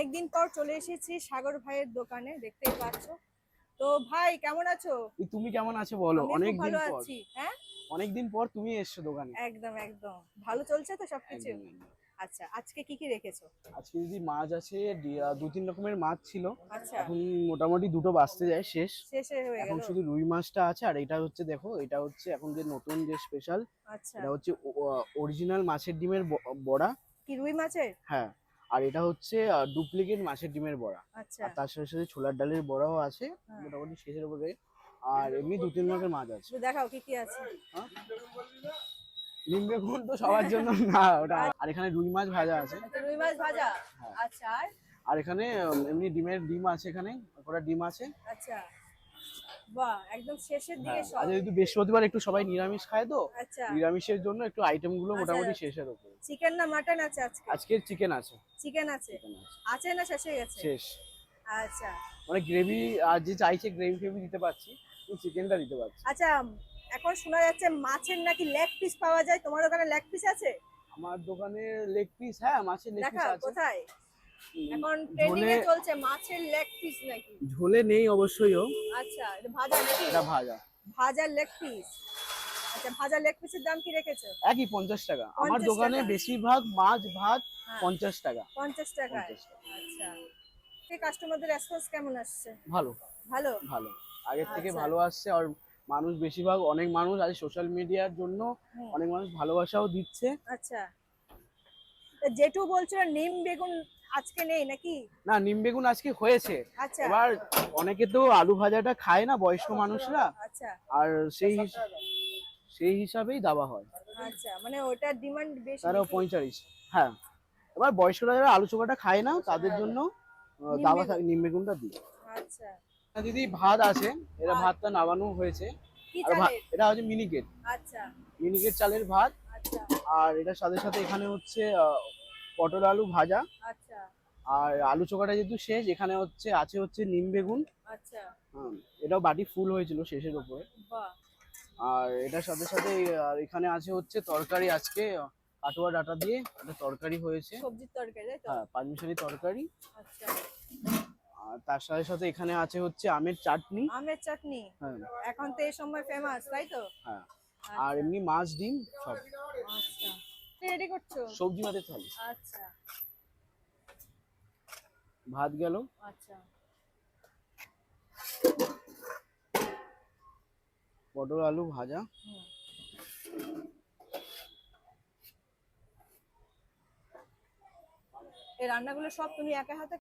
একদিন পর চলে এসেছি সাগর ভাইয়ের দোকানে দেখতেই পাচ্ছ। তো ভাই কেমন আছো? তুমি কেমন আছো বলো? অনেক দিন পর। আছি হ্যাঁ? অনেক দিন পর তুমি এসছো দোকানে। একদম একদম। ভালো চলছে তো সবকিছু। আচ্ছা আজকে কি কি রেখেছো? আজকে যদি মাছ আছে দু তিন রকমের মাছ ছিল। আচ্ছা। এখন মোটামুটি দুটো বাঁচতে যায় শেষ। শেষে এখন শুধু রুই মাছটা আছে আর এটা হচ্ছে দেখো এটা হচ্ছে এখন যে নতুন যে স্পেশাল আচ্ছা। এটা হচ্ছে অরিজিনাল মাছের ডিমের বড়া। কি রুই মাছের? হ্যাঁ। আর এটা হচ্ছে ডুপ্লিকেট মাছের ডিমের বড়া। আচ্ছা। আর তার সাথে সাথে ছোলার ডালের বড়াও আছে হ্যাঁ। মোটামুটি শেষের উপরে। আর এমনি দু তিন রকমের মাছ আছে। দেখাও কি কি আছে। নিম বেগুন তো সবার জন্য না ওটা। আর এখানে রুই মাছ ভাজা আছে। আচ্ছা, রুই মাছ ভাজা? হ্যাঁ। আচ্ছা আর? আর এখানে এমনি ডিমের ডিম আছে এখানে কটা ডিম আছে। আচ্ছা। বাহ একদম শেষের দিকে হ্যাঁ, সব যেহেতু বৃহস্পতিবার একটু সবাই নিরামিষ খায় তো আচ্ছা। নিরামিষের জন্য একটু আইটেমগুলো আচ্ছা। মোটামুটি শেষের উপরে। চিকেন না মাটন আছে আজকে? চিকেন আছে। চিকেন আছে? আছে। আছে না শেষে গেছে? শেষ। আচ্ছা। মানে গ্রেভি আর যে চাইছে গ্রেভি ফেভি দিতে পারছি চিকেনটা দিতে পারছি। আচ্ছা এখন শোনা যাচ্ছে মাছের নাকি লেগ পিস পাওয়া যায়। তোমার ওখানে লেগ পিস আছে? আমার দোকানে লেগ পিস হ্যাঁ মাছের লেগ পিস আছে। কোথায়? এখন ট্রেন্ডিং এ চলছে মাছের লেগ পিস নাকি? ঝোলে নেই অবশ্যই ও। আচ্ছা এটা ভাজা নাকি? এটা ভাজা। ভাজা লেগ পিস আচ্ছা ভাজা লেগ পিসের দাম কি রেখেছো? একই পঞ্চাশ টাকা। আমার দোকানে। বেশিরভাগ মাছ ভাত হ্যাঁ। পঞ্চাশ টাকা। পঞ্চাশ টাকায় পঞ্চাশ টাকা। আচ্ছা। সেই কাস্টমারদের রেসপন্স কেমন আসছে? ভালো। ভালো? ভালো। আগের থেকে আচ্ছা। ভালো আসছে আর মানুষ বেশিরভাগ অনেক মানুষ আজ সোশ্যাল মিডিয়ার জন্য অনেক মানুষ ভালোবাসাও দিচ্ছে। আচ্ছা। জেঠু বলছিল নিম বেগুন আজকে নেই নাকি? না নিম বেগুন আজকে হয়েছে। আচ্ছা। এবার অনেকে তো আলু ভাজাটা খায় না বয়স্ক মানুষরা। আচ্ছা। আর সেই সেই হিসাবেই দেওয়া হয়। আচ্ছা মানে ওটার ডিমান্ড বেশি তারাও পঁয়তাল্লিশ। হ্যাঁ। এবার বয়স্করা যারা আলু চোখাটা খায় না তাদের জন্য আহ, দাওয়া থাকে নিম বেগুনটা দিই আচ্ছা। দিদি ভাত আছে এটা ভাতটা নামানো হয়েছে। এটা হচ্ছে মিনিকেট। আচ্ছা। মিনিকেট চালের ভাত। আচ্ছা। আর এটার সাথে সাথে এখানে হচ্ছে পটল আলু ভাজা। আচ্ছা। আর আলু চোখাটা যেহেতু শেষ এখানে হচ্ছে আছে হচ্ছে নিম বেগুন। আচ্ছা। এটাও বাটি ফুল হয়েছিল শেষের উপরে আর এটার সাথে সাথে আর এখানে আছে হচ্ছে তরকারি আজকে কাটোয়া ডাটা দিয়ে একটা তরকারি হয়েছে। সবজির তরকারি হ্যাঁ পাঁচমিশালি তরকারি। আচ্ছা। আর তার সাথে সাথে এখানে আছে হচ্ছে আমের চাটনি। আমের চাটনি? হ্যাঁ। এখন তো এই সময় ফেমাস তাই তো? হ্যাঁ। আর এমনি মাছ ডিম সব। রেডি করছ? সবজি ভাতের থালি। আচ্ছা। ভাত গেল। আচ্ছা। পটল আলু ভাজা। এই রান্নাগুলো সব তুমি একা হাতে